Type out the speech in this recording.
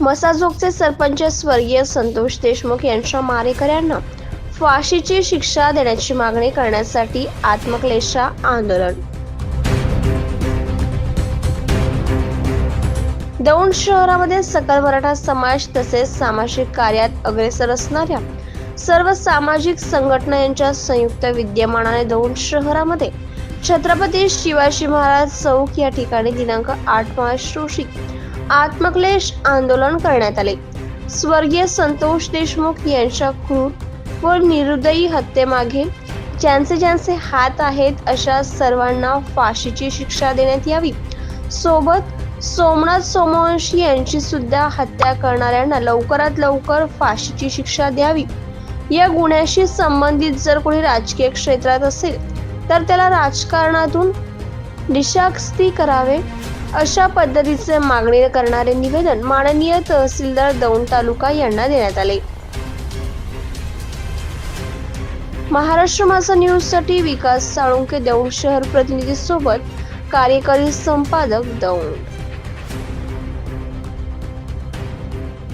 मसाजोगचे सरपंच स्वर्गीय संतोष देशमुख यांच्या मारेकऱ्यांना फाशीची शिक्षा देण्याची मागणी करण्यासाठी आत्मक्लेशा आंदोलन. दौंड शहरामध्ये सकल मराठा समाज तसेच सामाजिक कार्यात अग्रेसर असणाऱ्या सर्व सामाजिक संघटना यांच्या संयुक्त विद्यमानाने दौंड शहरामध्ये छत्रपती शिवाजी महाराज चौक या ठिकाणी दिनांक आठ मार्च रोजी आत्मक्लेश आंदोलन करण्यात आले. स्वर्गीय संतोष देशमुख यांच्या क्रूर व निर्दयी हत्येमागे ज्यांचे ज्यांचे हात आहेत अशा सर्वांना फाशीची शिक्षा देण्यात यावी. सोबत सोमनाथ सोमवंशी यांची सुद्धा हत्या करणाऱ्यांना लवकरात लवकर फाशीची शिक्षा द्यावी. या गुन्ह्याशी संबंधित जर कोणी राजकीय क्षेत्रात असेल तर त्याला राजकारणातून निशास्ती करावे अशा पद्धतीचे मागणी करणारे निवेदन माननीय तहसीलदार दौंड तालुका यांना देण्यात आले. महाराष्ट्र माझा न्यूजसाठी विकास साळुंके दौंड शहर प्रतिनिधी सोबत कार्यकारी संपादक दौंड.